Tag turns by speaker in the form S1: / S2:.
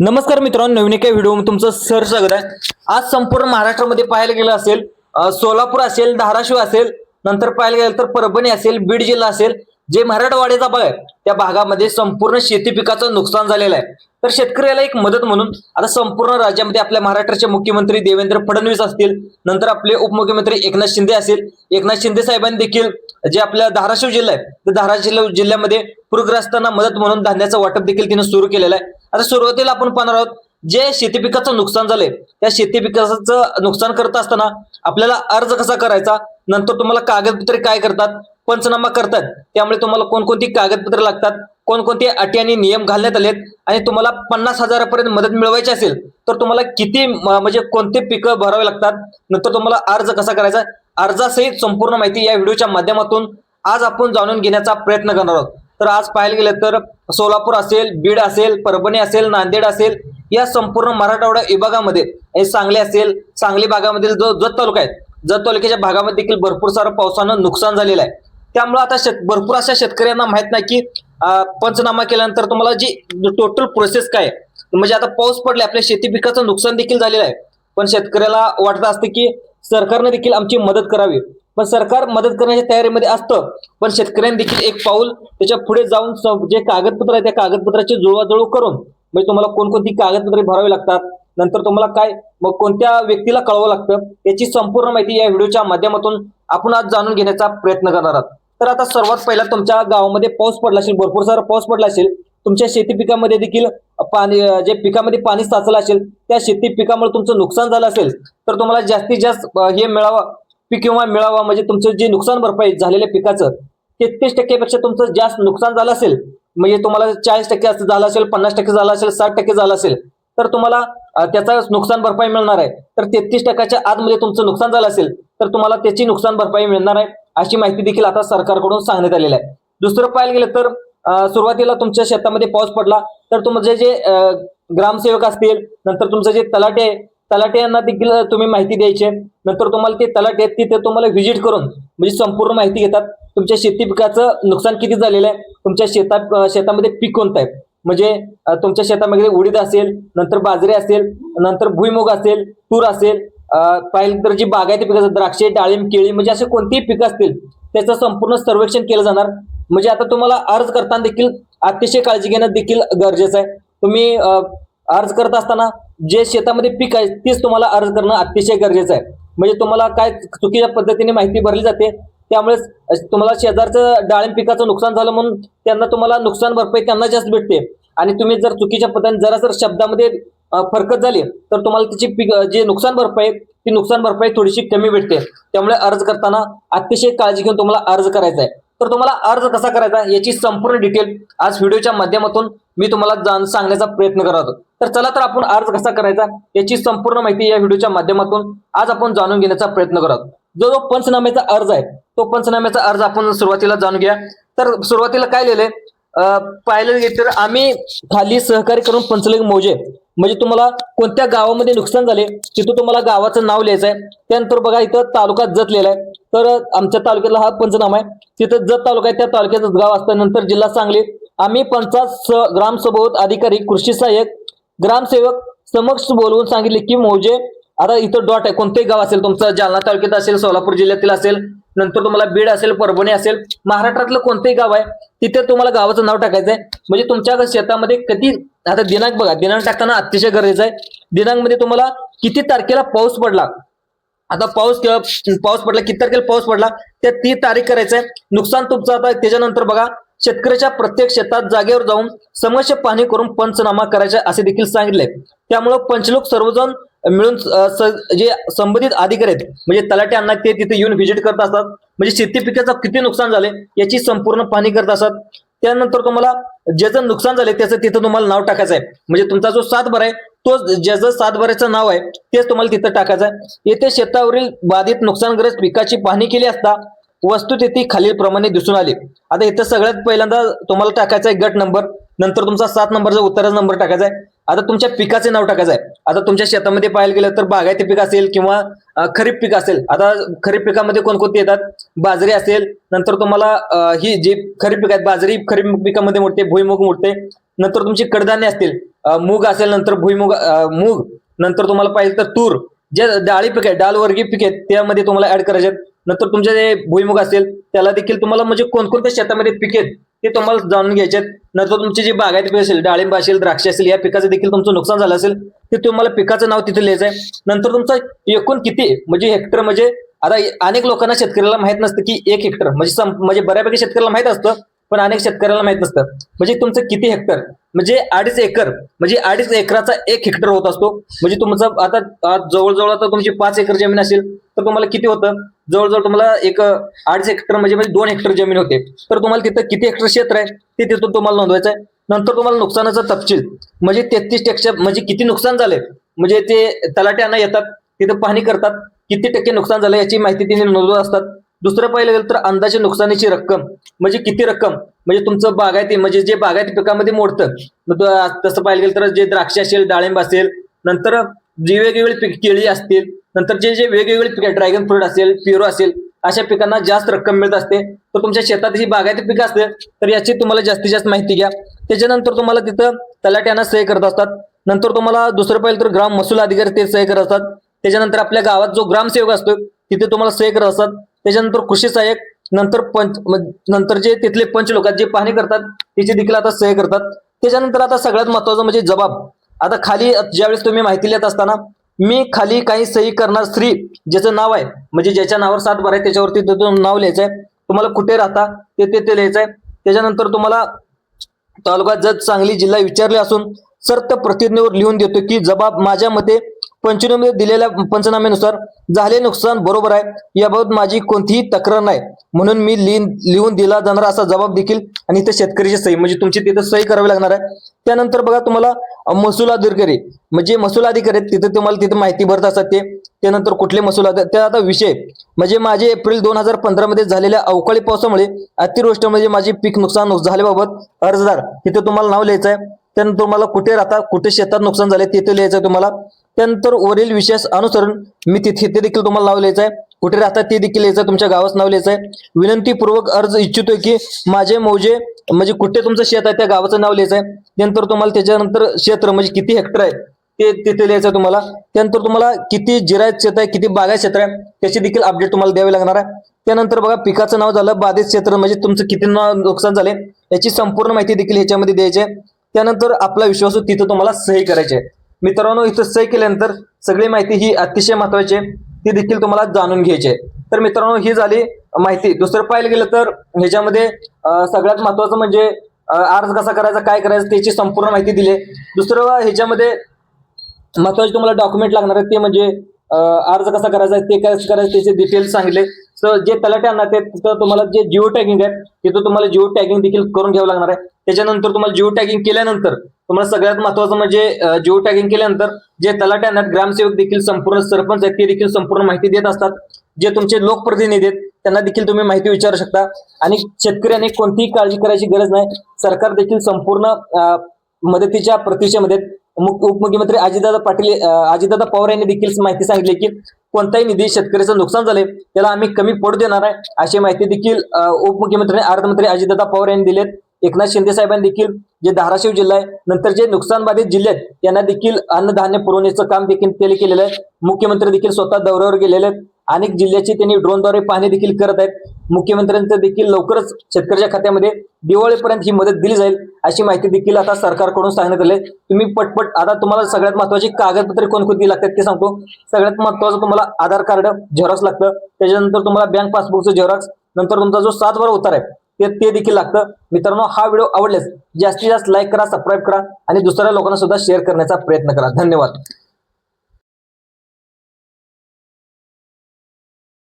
S1: नमस्कार मित्रांनो नवीन एका व्हिडिओ तुमचं सर स्वागत आहे. आज संपूर्ण महाराष्ट्रामध्ये पाहायला गेलं असेल सोलापूर असेल धाराशिव असेल नंतर पाहायला गेलं तर परभणी असेल बीड जिल्हा असेल जे मराठवाड्याचा भाग आहे त्या भागामध्ये संपूर्ण शेती पिकाचं नुकसान झालेलं आहे. तर शेतकऱ्याला एक मदत म्हणून आता संपूर्ण राज्यामध्ये आपल्या महाराष्ट्राचे मुख्यमंत्री देवेंद्र फडणवीस असतील नंतर आपले उपमुख्यमंत्री एकनाथ शिंदे असेल. एकनाथ शिंदे साहेबांनी देखील जे आपल्या धाराशिव जिल्हा आहे तर धाराशिव जिल्ह्यामध्ये पूरग्रस्तांना मदत म्हणून धान्याचं वाटप देखील तिने सुरू केलेलं आहे. आता सुरुवातीला आपण पाहणार आहोत जे शेती पिकाचं नुकसान झालंय त्या शेती पिकाचं नुकसान करत असताना आपल्याला अर्ज कसा करायचा? नंतर तुम्हाला कागदपत्रे काय करतात? पंचनामा करतात. त्यामुळे तुम्हाला कोणकोणती कागदपत्रे लागतात? कोणकोणते अटी आणि नियम घालण्यात आलेत? आणि तुम्हाला पन्नास हजारापर्यंत मदत मिळवायची असेल तर तुम्हाला किती म्हणजे कोणते पिकं भरावे लागतात? नंतर तुम्हाला अर्ज कसा करायचा? अर्जासहित संपूर्ण माहिती या व्हिडिओच्या माध्यमातून आज आपण जाणून घेण्याचा प्रयत्न करणार आहोत. तर आज पाहायला गेलं तर सोलापूर असेल बीड असेल परभणी असेल नांदेड असेल या संपूर्ण मराठवाडा विभागामध्ये सांगली असेल सांगली भागामधील जो जत तालुका आहे जत तालुक्याच्या भागामध्ये देखील भरपूर सारं पावसानं नुकसान झालेलं आहे. त्यामुळे आता शेत भरपूर अशा शेतकऱ्यांना माहीत नाही की पंचनामा केल्यानंतर तुम्हाला जी टोटल प्रोसेस काय आहे. म्हणजे आता पाऊस पडले आपल्या शेती पिकाचं नुकसान देखील झालेलं आहे. पण शेतकऱ्याला वाटत असतं की सरकारने देखील आमची मदत करावी. पण सरकार मदत करण्याच्या तयारीमध्ये असतं पण शेतकऱ्यांनी देखील एक पाऊल त्याच्या पुढे जाऊन स- जे कागदपत्र आहे त्या कागदपत्राची जुळवाजुळव करून म्हणजे तुम्हाला कोणकोणती कागदपत्रे भरावी लागतात नंतर तुम्हाला काय मग कोणत्या व्यक्तीला कळवावं लागतं याची संपूर्ण माहिती या व्हिडिओच्या माध्यमातून आपण आज जाणून घेण्याचा प्रयत्न करणार आहोत. तर आता सर्वात पहिला तुमच्या गावामध्ये पाऊस पडला असेल भरपूर सारा पाऊस पडला असेल तुमच्या शेती पिकामध्ये देखील पाणी जे पिकामध्ये पाणी साचलं असेल त्या शेती पिकामुळे तुमचं नुकसान झालं असेल तर तुम्हाला जास्तीत जास्त हे मिळावं पीक किंवा मिळावा म्हणजे तुमचं जे नुकसान भरपाई झालेल्या पिकाचं तेहतीस टक्क्यापेक्षा तुमचं जास्त नुकसान झालं असेल म्हणजे तुम्हाला चाळीस टक्के असं झालं असेल पन्नास टक्के झालं असेल साठ टक्के झालं असेल तर तुम्हाला त्याचा नुकसान भरपाई मिळणार आहे. तर तेहतीस टक्क्याच्या आतमध्ये तुमचं नुकसान झालं असेल तर तुम्हाला त्याची नुकसान भरपाई मिळणार आहे अशी माहिती देखील आता सरकारकडून सांगण्यात आलेली आहे. दुसरं पाहायला गेलं तर सुरुवातीला तुमच्या शेतामध्ये पाऊस पडला तर तुमचे जे ग्रामसेवक असतील नंतर तुमचं जे तलाटे आहे तलाटे यांना देखील तुम्ही माहिती द्यायची आहे. नंतर तुम्हाला ते तलाटे आहेत तिथे तुम्हाला व्हिजिट करून म्हणजे संपूर्ण माहिती घेतात. तुमच्या शेती पिकाचं नुकसान किती झालेलं आहे तुमच्या शेतात शेतामध्ये पीक कोणतं आहे? म्हणजे तुमच्या शेतामध्ये उडीद असेल नंतर बाजरी असेल नंतर भुईमुग असेल तूर असेल पाहिलं तर जी बागायती पिकं असतात, द्राक्षे डाळिंब केळी म्हणजे असे कोणतेही पिकं असतील त्याचं संपूर्ण सर्वेक्षण केलं जाणार. म्हणजे आता तुम्हाला अर्ज करताना देखील अतिशय काळजी घेणं देखील गरजेचं आहे. तुम्ही अर्ज करत असताना जे शेतामध्ये पीक आहे तेच तुम्हाला अर्ज करणं अतिशय गरजेचं आहे. म्हणजे तुम्हाला काय चुकीच्या पद्धतीने माहिती भरली जाते त्यामुळे तुम्हाला शेजारचं डाळिंब पिकाचं नुकसान झालं म्हणून त्यांना तुम्हाला नुकसान भरपाई त्यांना जास्त भेटते. आणि तुम्ही जर चुकीच्या पद्धतीने जरा जर शब्दामध्ये फरकत झाली तर तुम्हाला त्याची पीक जे नुकसान भरपाई ती नुकसान भरपाई थोडीशी कमी भेटते. त्यामुळे अर्ज करताना अतिशय काळजी घेऊन तुम्हाला अर्ज करायचा आहे. तर तुम्हाला अर्ज कसा करायचा याची संपूर्ण डिटेल आज व्हिडिओच्या माध्यमातून मी तुम्हाला जाण सांगण्याचा प्रयत्न करत होतो तर चला तर आपण अर्ज कसा करायचा याची संपूर्ण माहिती या व्हिडिओच्या माध्यमातून आज आपण जाणून घेण्याचा प्रयत्न करत आहोत. जो जो पंचनाम्याचा अर्ज आहे तो पंचनाम्याचा अर्ज आपण सुरुवातीला जाणून घ्या तर सुरुवातीला काय लिहिलंय? पाहिलं गेलं तर आम्ही खाली सहकार्य करून पंचलेख मोजे म्हणजे तुम्हाला कोणत्या गावामध्ये नुकसान झाले तिथं तुम्हाला गावाचं नाव लिहायचं आहे त्यानंतर बघा इथं तालुका जत आहे तर आमच्या तालुक्यातला हा पंचनामा आहे. तिथं जत तालुका आहे त्या तालुक्याचं गाव असतं. नंतर जिल्हा सांगली. आम्ही पंचायत स- ग्रामसभोत अधिकारी कृषी सहाय्यक ग्रामसेवक समक्ष बोलवून सांगितले की मौजे आता इथं डॉट आहे. कोणतेही गाव असेल तुमचं जालना तालुक्यात असेल सोलापूर जिल्ह्यातील असेल नंतर तुम्हाला बीड असेल परभणी असेल महाराष्ट्रातलं कोणतंही गाव आहे तिथे तुम्हाला गावाचं नाव टाकायचं आहे. म्हणजे तुमच्या शेतामध्ये कधी आता दिनांक बघा दिनांक टाकताना अतिशय गरजेचं आहे. दिनांकमध्ये तुम्हाला किती तारखेला पाऊस पडला? आता पाऊस पाऊस पडला किती तारखेला पाऊस पडला त्या ती तारीख करायचं आहे नुकसान तुमचं आता त्याच्यानंतर बघा शेतकऱ्याच्या प्रत्येक शेतात जागेवर जाऊन समस्या पाहणी करून पंचनामा करायचा असे देखील सांगितले. त्यामुळं पंचलोक सर्वजण मिळून स- जे संबंधित अधिकारी आहेत म्हणजे तलाट्यांना ते तिथे येऊन व्हिजिट करत असतात. म्हणजे शेती पिकाचं किती नुकसान झाले याची संपूर्ण पाहणी करत असतात. त्यानंतर तुम्हाला ज्याचं नुकसान झाले त्याचं तिथं तुम्हाला नाव टाकायचं आहे. म्हणजे तुमचा जो सातबार आहे तो ज्याचं सातबाऱ्याचं नाव आहे तेच तुम्हाला तिथं टाकायचं आहे. येथे शेतावरील बाधित नुकसानग्रस्त पिकाची पाहणी केली असता वस्तुस्थिती खालीलप्रमाणे दिसून आली. आता इथं सगळ्यात पहिल्यांदा तुम्हाला टाकायचा आहे गट नंबर नंतर तुमचा सात नंबरचा उत्तराचा नंबर टाकायचा आहे. आता तुमच्या पिकाचे नाव टाकायचं आहे. आता तुमच्या शेतामध्ये पाहायला गेलं तर बागायती पीक असेल किंवा खरीप पीक असेल. आता खरीप पिकामध्ये कोणकोणती येतात? बाजरी असेल नंतर तुम्हाला ही जी खरीप पीक आहेत बाजरी खरीप पिकामध्ये मोडते भुईमुग मोडते नंतर तुमची कडधान्य असतील मूग असेल नंतर भुईमुग मूग नंतर तुम्हाला पाहिजे तर तूर. जे डाळी पीक आहे डालवर्गीय पीक आहेत त्यामध्ये तुम्हाला ऍड करायचे आहेत. नंतर तुमचे जे भुईमुग असेल त्याला देखील तुम्हाला म्हणजे कोणकोणत्या शेतामध्ये पिकेत आहेत ते तुम्हाला जाणून घ्यायचे आहेत. नंतर तुमची जी बागायत पीक असेल डाळिंब असेल द्राक्ष असेल या पिकाचं देखील तुमचं नुकसान झालं असेल ते तुम्हाला पिकाचं नाव तिथे लिहायचं आहे नंतर तुमचं एकूण किती म्हणजे हेक्टर म्हणजे आता अनेक लोकांना शेतकऱ्याला माहीत नसतं की एक हेक्टर म्हणजे म्हणजे बऱ्यापैकी शेतकऱ्याला माहीत असतं पण अनेक शेतकऱ्याला माहीत नसतं. म्हणजे तुमचं किती हेक्टर म्हणजे अडीच एकर म्हणजे अडीच एकराचा एक हेक्टर होत असतो. म्हणजे तुमचं आता जवळजवळ आता तुमची पाच एकर जमीन असेल तर तुम्हाला किती होतं? जवळजवळ तुम्हाला एक अं, अडीच हेक्टर म्हणजे म्हणजे दोन हेक्टर जमीन होते. तर तुम्हाला तिथं किती हेक्टर क्षेत्र आहे? ते तिथून तुम्हाला नोंदवायचं आहे. नंतर तुम्हाला नुकसानाचा तपशील म्हणजे तेहतीस टक्के म्हणजे किती नुकसान झाले म्हणजे ते तलाट्यांना येतात तिथं पाहणी करतात किती टक्के नुकसान झालं याची माहिती तिने नोंदवत असतात. दुसरं पाहिलं गेलं तर अंदाजे नुकसानीची रक्कम म्हणजे किती रक्कम? म्हणजे तुमचं बागायती म्हणजे जे बागायती पिकामध्ये मोडतं मग तसं पाहिलं गेलं तर जे द्राक्ष असेल डाळिंब असेल नंतर जी वेगवेगळी पीक केळी असतील नंतर जे जे वेगवेगळे पिक ड्रॅगन फ्रूट असेल पिरो असेल अशा पिकांना जास्त रक्कम मिळत असते. तर तुमच्या शेतात ही बागायती पिकं असते तर याची तुम्हाला जास्तीत जास्त माहिती घ्या. त्याच्यानंतर तुम्हाला तिथं तलाट्यांना सही करत असतात. नंतर तुम्हाला दुसरं पाहिलं तर ग्राम महसूल अधिकारी ते सही करत असतात. त्याच्यानंतर आपल्या गावात जो ग्रामसेवक असतो तिथे तुम्हाला सही करत असतात. त्याच्यानंतर कृषी सहाय्यक नंतर पंच नंतर जे तिथले पंच लोक जे पाहणी करतात त्याची देखील आता सही करतात. त्याच्यानंतर आता सगळ्यात महत्वाचं म्हणजे जबाब. आता खाली ज्यावेळेस तुम्ही माहिती लिहित असताना मी खाली काही सही करणार स्त्री ज्याचं नाव आहे म्हणजे ज्याच्या नावावर सात बारा आहे त्याच्यावरती त्याचं नाव लिहायचं आहे तुम्हाला कुठे राहता ते ते ते लिहायचं आहे त्याच्यानंतर तुम्हाला तालुका जत सांगली जिल्हा विचारले असून सर्त प्रतिज्ञेवर लिहून देतो की जबाब माझ्या मते पंचनामे दिलेल्या पंचनाम्यानुसार झाले नुकसान बरोबर आहे. याबाबत माझी कोणतीही तक्रार नाही. म्हणून मी लिहून लिहून दिला जाणारा असा जबाब देखील आणि इथे शेतकऱ्याची सही म्हणजे तुमची तिथे सही करावी लागणार आहे. त्यानंतर बघा तुम्हाला महसूल अधिकारी म्हणजे महसूल अधिकारी आहेत, तिथे तुम्हाला तिथे माहिती भरत असतात ते. त्यानंतर कुठले महसूल अधिकारी त्या आता विषय म्हणजे माझे एप्रिल दोन हजार पंधरा मध्ये झालेल्या अवकाळी पावसामुळे अतिवृष्टी म्हणजे माझे पीक नुकसान झाल्याबाबत अर्जदार तिथे तुम्हाला नाव लिहायचं आहे. त्यानंतर तुम्हाला कुठे राहता कुठे शेतात नुकसान झाले तिथे लिहायचं आहे तुम्हाला. त्यानंतर वरील विशेष अनुसरून मी तिथे ते देखील तुम्हाला नाव लिहायचं आहे कुठे राहतात ते देखील लिहायचं आहे, तुमच्या गावाचं नाव लिहायचं आहे विनंतीपूर्वक अर्ज इच्छितोय की माझे मौजे म्हणजे कुठे तुमचं शेत आहे त्या गावाचं नाव लिहायचं आहे त्यानंतर तुम्हाला त्याच्यानंतर क्षेत्र म्हणजे किती हेक्टर आहे ते तिथे लिहायचं आहे तुम्हाला. त्यानंतर तुम्हाला किती जिरायत शेत आहे किती बागायत क्षेत्र आहे त्याची देखील अपडेट तुम्हाला द्यावी लागणार आहे. त्यानंतर बघा पिकाचं नाव झालं बाधित क्षेत्र म्हणजे तुमचं किती नुकसान झाले याची संपूर्ण माहिती देखील ह्याच्यामध्ये द्यायची आहे. त्यानंतर आपला विश्वास तिथं तुम्हाला सही करायचे मित्रांनो इथं सही केल्यानंतर सगळी माहिती ही अतिशय महत्वाची आहे. ती देखील तुम्हाला जाणून घ्यायची आहे तर मित्रांनो ही झाली माहिती. दुसरं पाहायला गेलं तर ह्याच्यामध्ये सगळ्यात महत्वाचं म्हणजे अर्ज कसा करायचा काय करायचं त्याची संपूर्ण माहिती दिली आहे. दुसरं ह्याच्यामध्ये महत्त्वाचे तुम्हाला डॉक्युमेंट लागणार आहेत. ते म्हणजे अर्ज कसा करायचा ते कसं करायचं त्याचे डिटेल्स सांगितले. तर जे तलाट्यांना ते तिथं तुम्हाला जे जिओ टॅगिंग आहे तिथं तुम्हाला जिओ टॅगिंग देखील करून घ्यावं लागणार आहे. त्याच्यानंतर तुम्हाला जिओ टॅगिंग केल्यानंतर तुम्हाला सगळ्यात महत्वाचं म्हणजे जिओ टॅगिंग केल्यानंतर जे तलाट्यांना ग्रामसेवक देखील संपूर्ण सरपंच आहेत ते देखील संपूर्ण माहिती देत असतात. जे तुमचे लोकप्रतिनिधी आहेत त्यांना देखील तुम्ही माहिती विचारू शकता. आणि शेतकऱ्यांनी कोणतीही काळजी करायची गरज नाही. सरकार देखील संपूर्ण मदतीच्या प्रतीक्षेमध्ये उपमुख्यमंत्री अजितदादा पाटील अजितदादा पवार यांनी देखील माहिती सांगितली की कोणताही निधी शेतकऱ्याचं नुकसान झालंय त्याला आम्ही कमी पडू देणार आहे अशी माहिती देखील उपमुख्यमंत्री अर्थमंत्री अजितदादा पवार यांनी दिलेत एकनाथ शिंदे साहेबांनी देखील जे धाराशिव जिल्हा आहे नंतर जे नुकसान बाधित जिल्हे आहेत यांना देखील अन्नधान्य पुरवण्याचं काम देखील त्यांनी केलेलं आहे. मुख्यमंत्री देखील स्वतः दौऱ्यावर गेलेले आहेत. अनेक जिल्ह्याची त्यांनी ड्रोनद्वारे पाहणी देखील करत आहेत. मुख्यमंत्र्यांचं देखील लवकरच शेतकऱ्याच्या खात्यामध्ये दिवाळीपर्यंत ही मदत दिली जाईल अशी माहिती देखील आता सरकारकडून सांगण्यात आली तुम्ही पटपट आता तुम्हाला सगळ्यात महत्वाची कागदपत्रे कोणकोणती लागतात ते सांगतो. सगळ्यात महत्वाचं तुम्हाला आधार कार्ड झेरॉक्स लागतं. त्याच्यानंतर तुम्हाला बँक पासबुकचं झेरॉक्स नंतर तुमचा जो सात वर उतार आहे ते ते देखील लागतं. मित्रांनो हा व्हिडिओ आवडल्यास जास्तीत जास्त लाईक करा सबस्क्राईब करा आणि दुसऱ्या लोकांना सुद्धा शेअर करण्याचा प्रयत्न करा. धन्यवाद.